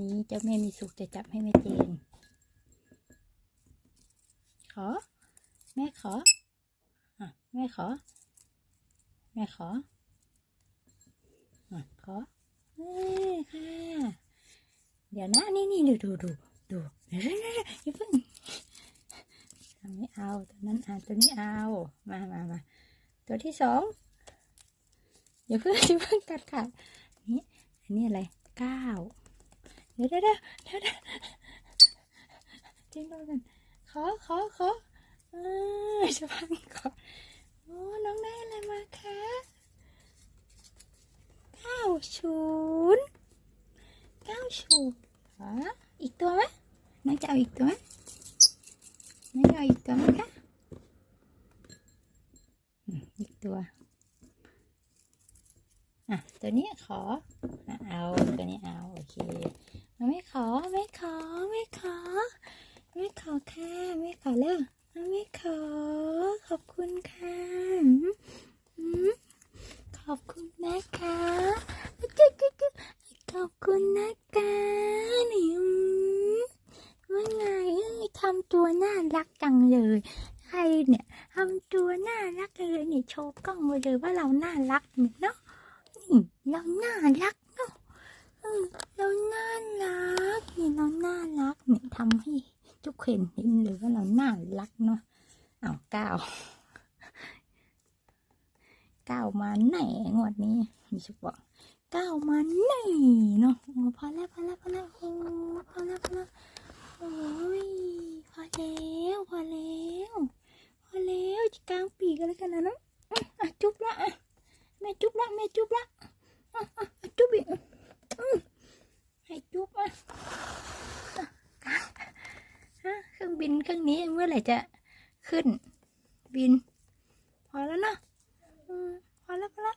นี้เจ้าแม่มีสุขจะจับให้แม่เจน ขอ แม่ขออะแม่ขอ แม่ขออะขอเอ้ค่ะ เดี๋ยวนะนี่นี่ดูดูดูดูเดี๋ยวนะอย่าเพิ่งอันนี้เอาตัวนั้นเอาตัวนี้เอามามามาตัวที่สองอย่าเพิ่งอย่าเพิ่งกัดขาดนี่อันนี้อะไรเก้า เดี๋ยวเดี๋ยวเดี๋ยวเดี๋ยวเดี๋ยวจริงด้วกันขอขอขอเออจะพังขอโอ้น้องได้อะไรมาคะเก้าศูนย์เก้าชูเหรออีกตัวไหมน้องจะเอาอีกตัวไหมน้องจะเอาอีกตัวไหมคะอีกตัว อะตัวนี้ขอเอาตัวนี้เอาโอเคไม่ขอไม่ขอไม่ขอ ไม่ขอค่ะไม่ขอแล้วไม่ขอ ขอบคุณค่ะขอบคุณนะคะจิ๊จิ๊จิ๊ขอบคุณนะคะนี่ว่าไงทำตัวน่ารักจังเลยใครเนี่ยทำตัวน่ารักเลยนี่โชว์กล้องไว้เลยว่าเราน่ารักเนาะ เราน่ารักเนาะเราน่ารักนี่เราน่ารักเนี่ยทำให้ทุกคนเห็นเลยว่าเราน่ารักเนาะเอาก้าวก้าวมาไหนงวดนี้มีชุบบอกก้าวมาไหนเนาะโอ้พอแล้วพอแล้วพอแล้วโอ้พอแล้วพอแล้วโอ้ยพอแล้วพอแล้วพอแล้วจะกลางปีกันแล้วกันนะเนาะอะอะจุ๊บละอะแม่จุ๊บละแม่จุ๊บละอะอะอะจุ๊บอีกอืม ให้จุ๊บอะเครื่องบินเครื่องนี้เมื่อไหร่จะขึ้น บิน พอแล้วเนาะพอแล้วพอแล้ว